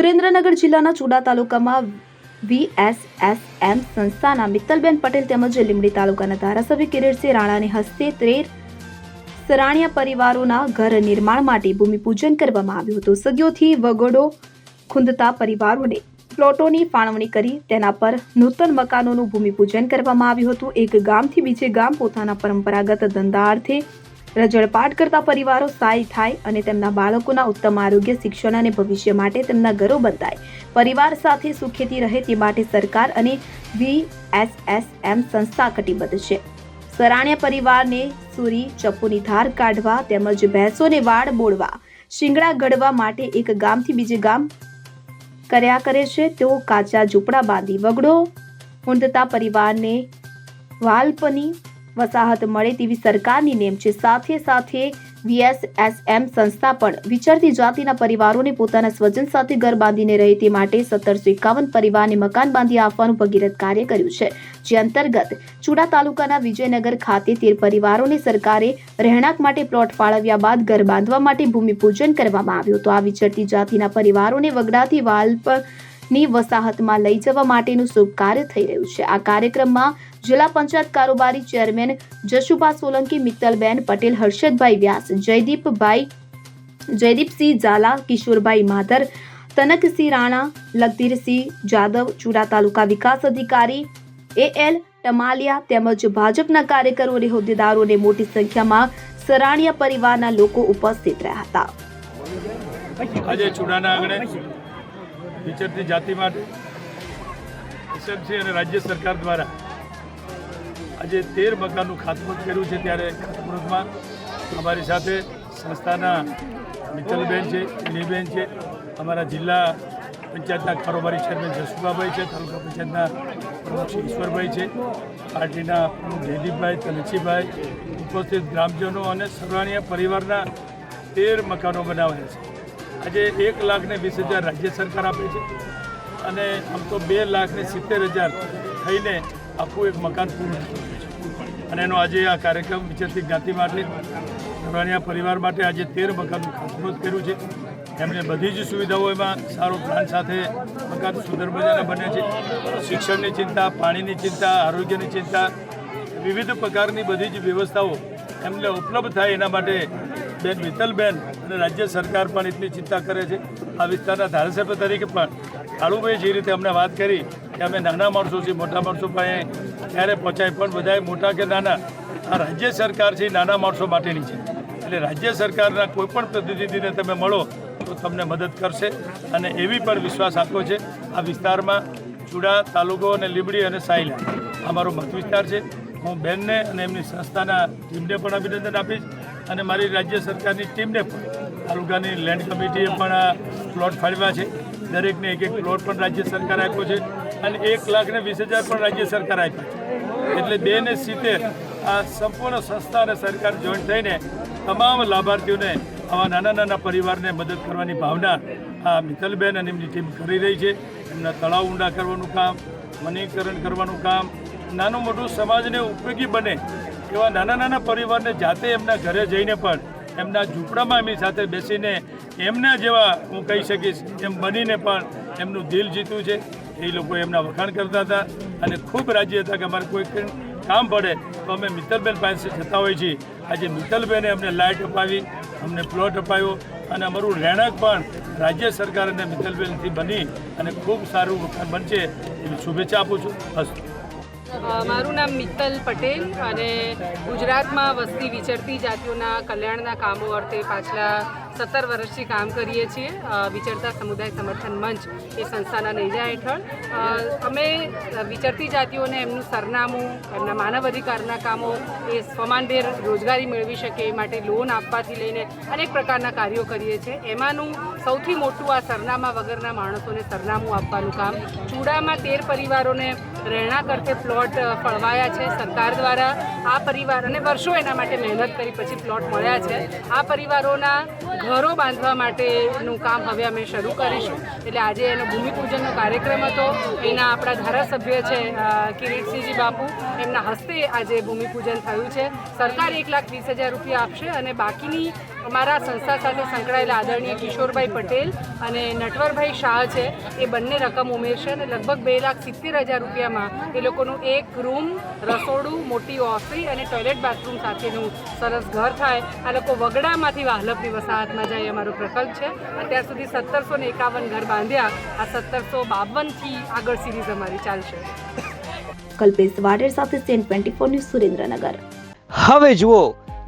સુરેન્દ્રનગર જિલ્લાના ચુડા તાલુકામાં વીએસએસએમ સંસ્થાના મિત્તલબેન પટેલ તેમજ લીંબડી તાલુકાના ધારાસભ્ય કિરીટસિંહ રાણાની હસ્તે ત્રેર સરાણિયા પરિવારોના ઘર નિર્માણ માટે ભૂમિપૂજન કરવામાં આવ્યું હતું. સદીઓથી વગોડો ખૂંદતા પરિવારોને પ્લોટોની ફાળવણી કરી તેના પર નૂતન મકાનોનું ભૂમિપૂજન કરવામાં આવ્યું હતું. એક ગામથી બીજે ગામ પોતાના પરંપરાગત ધંધાર્થે રજળપાટ કરતા પરિવારો સ્થાયી થાય અને તેમના બાળકોના ઉત્તમ આરોગ્ય, શિક્ષણ અને ભવિષ્ય માટે તેમના ઘરો બંધાય. પરિવાર સાથે સુખેથી રહે તે માટે સરકાર અને વીએસએસએમ સંસ્થા કટિબદ્ધ છે. સરાણ્યા પરિવારને સુરી, ચપ્પુની ધાર કાઢવા તેમજ ભેંસોને વાળ બોળવા, શિંગડા ઘડવા માટે એક ગામથી બીજે ગામ કર્યા કરે છે. તેઓ કાચા ઝૂંપડા બાંધી વગડો ઊંડતા પરિવારને વાલ્પની વસાહત મળે તેવી સરકારની નેમ છે. સાથે સાથે વીએસએસએમ સંસ્થા પણ વિચરતી જાતિના પરિવારોને પોતાના સ્વજન સાથે ઘર બાંધીને રહે તે માટે સત્તરસો એકાવન પરિવારને મકાન બાંધી આપવાનું ભગીરથ કાર્ય કર્યું છે. જે અંતર્ગત ચુડા તાલુકાના વિજયનગર ખાતે તેર પરિવારોને સરકારે રહેણાંક માટે પ્લોટ ફાળવ્યા બાદ ઘર બાંધવા માટે ભૂમિપૂજન કરવામાં આવ્યું હતું. આ વિચરતી જાતિના પરિવારોને વગડાથી વાલ્પની વસાહતમાં લઈ જવા માટેનું શુભ કાર્ય થઈ રહ્યું છે. આ કાર્યક્રમમાં જિલ્લા પંચાયત કારોબારી ચેરમેન જશુભા સોલંકી, મિત્તલબેન પટેલ, હર્ષદભાઈ વ્યાસ, જયદીપભાઈ, જયદીપસિંહ ઝાલા, કિશોરભાઈ માધર, તનકસિંહ રાણા લગધીરસિંહ જાદવ, ચુડા તાલુકા વિકાસ અધિકારી, એ એલ ટમાલિયા તેમજ ભાજપના કાર્યકરો અને હોદ્દેદારોને મોટી સંખ્યામાં સરાણીયા પરિવારના લોકો ઉપસ્થિત રહ્યા હતા. આજે ચુડાના આંગણે વિચરતી જાતિ માટે અને રાજ્ય સરકાર દ્વારા આજે તેર મકાનનું ખાતમુહૂર્ત કર્યું છે ત્યારે ખાતમુહૂર્તમાં અમારી સાથે સંસ્થાના મિત્તલબેન છે નીબેન છે, અમારા જિલ્લા પંચાયતના કારોબારી ચેરમેન જસુભાભાઈ છે, તાલુકા પંચાયતના પ્રમુખ ઈશ્વરભાઈ છે, પાર્ટીના પ્રમુખ જયદીપભાઈ, તલસીભાઈ, ઉપસ્થિત ગ્રામજનો અને સર્વાણીય પરિવારના તેર મકાનો બનાવ્યા છે. આજે એક લાખ ને વીસ હજાર રાજ્ય સરકાર આપે છે અને આમ તો બે લાખ ને સિત્તેર હજાર થઈને આખું એક મકાન પૂરું થયું. અને એનો આજે આ કાર્યક્રમ વિચરતી જ્ઞાતિ માટે નવરાણિયા પરિવાર માટે આજે તેર મકાનનું ખાતમુહૂર્ત કર્યું છે. એમને બધી જ સુવિધાઓ એમાં સારો પ્લાન સાથે મકાન સુંદર મજાના બને છે. શિક્ષણની ચિંતા, પાણીની ચિંતા, આરોગ્યની ચિંતા, વિવિધ પ્રકારની બધી જ વ્યવસ્થાઓ એમને ઉપલબ્ધ થાય એના માટે બેન મિત્તલબેન અને રાજ્ય સરકાર પણ એટલી ચિંતા કરે છે. આ વિસ્તારના ધારાસભ્ય તરીકે પણ કાળુભાઈ જે રીતે અમને વાત કરી કે અમે નાના માણસો છીએ, મોટા માણસો પાસે ક્યારે પહોંચાય? પણ બધાએ મોટા કે નાના, આ રાજ્ય સરકાર છે નાના માણસો માટેની છે. એટલે રાજ્ય સરકારના કોઈ પણ પ્રતિનિધિને તમે મળો તો તમને મદદ કરશે અને એવી પણ વિશ્વાસ આપ્યો છે. આ વિસ્તારમાં ચુડા તાલુકો અને લીબડી અને સાયલા અમારો મત વિસ્તાર છે. હું બેનને અને એમની સંસ્થાના ટીમને પણ અભિનંદન આપીશ અને મારી રાજ્ય સરકારની ટીમને પણ. તાલુકાની લેન્ડ કમિટીએ પણ આ પ્લોટ ફાળવ્યા છે. દરેકને એક એક પ્લોટ પણ રાજ્ય સરકાર આપ્યો છે. અને એક લાખ ને વીસ હજાર પણ રાજ્ય સરકાર આપી એટલે બે ને સિત્તેર આ સંપૂર્ણ સંસ્થા અને સરકાર જોઈન્ટ થઈને તમામ લાભાર્થીઓને આવા નાના નાના પરિવારને મદદ કરવાની ભાવના આ મિત્તલબેન અને એમની ટીમ કરી રહી છે. એમના તળાવ ઊંડા કરવાનું કામ, વનીકરણ કરવાનું કામ, નાનું મોટું સમાજને ઉપયોગી બને એવા નાના નાના પરિવારને જાતે એમના ઘરે જઈને પણ એમના ઝૂંપડામાં એમની સાથે બેસીને એમના જેવા હું કહી શકીશ, એમ બનીને પણ એમનું દિલ જીત્યું છે. એ લોકો એમના વખાણ કરતા હતા અને ખૂબ રાજી હતા કે અમારે કોઈ કામ પડે તો અમે મિત્તલબેન પાસે જતા હોઈએ છીએ. આજે મિત્તલબેને અમને લાઇટ અપાવી, અમને પ્લોટ અપાવ્યો અને અમારું રહેણાંક પણ રાજ્ય સરકાર અને મિત્તલબેનથી બની અને ખૂબ સારું વખાણ બનશે એવી શુભેચ્છા આપું છું. હશે મારું નામ મિત્તલ પટેલ અને ગુજરાતમાં વસ્તી વિચરતી જાતિઓના કલ્યાણના કામો અર્થે પાછલા સત્તર વર્ષથી કામ કરીએ છીએ વિચરતા સમુદાય સમર્થન મંચ એ સંસ્થાના નેજા હેઠળ. અમે વિચરતી જાતિઓને એમનું સરનામું, એમના માનવ અધિકારના કામો એ સ્વમાનભેર રોજગારી મેળવી શકે એ માટે લોન આપવાથી લઈને અનેક પ્રકારના કાર્યો કરીએ છીએ. એમાંનું સૌથી મોટું આ સરનામા વગરના માણસોને સરનામું આપવાનું કામ. ચૂડામાં તેર પરિવારોને રહેણાંક અર્થે પ્લોટ ફળવાયા છે. સરકાર દ્વારા આ પરિવાર અને વર્ષો એના માટે મહેનત કરી પછી પ્લોટ મળ્યા છે. આ પરિવારોના ઘરો બાંધવા માટેનું કામ હવે અમે શરૂ કરીશું. એટલે આજે એનો ભૂમિપૂજનનો કાર્યક્રમ હતો. એના આપણા ધારાસભ્ય છે કિરીટસિંહજી બાપુ. એમના હસ્તે આજે ભૂમિપૂજન થયું છે. સરકાર એક લાખ વીસ હજાર રૂપિયા આપશે અને બાકીની અમારા સંસ્થા સાથે સંકળાયેલા આદરણીય કિશોરભાઈ પટેલ અને નટવરભાઈ શાહ છે એ બંને રકમ ઉમેરશે અને લગભગ બે લાખ સિત્તેર હજાર રૂપિયામાં એ લોકોનું એક રૂમ રસોડું મોટી ઓફિસ અને ટોયલેટ બાથરૂમ સાથેનું સરસ ઘર થાય. આ લોકો વગડામાંથી વાહલપની વસાહતમાં જાય અમારો પ્રકલ્પ છે. અત્યાર સુધી સત્તરસો ને એકાવન ઘર બાંધ્યા. આ સત્તરસો બાવનથી આગળ સિરીઝ અમારી ચાલશે. કલ્પેશ વાડેર સાથે CN twenty four news Surendranagar. હવે જુઓ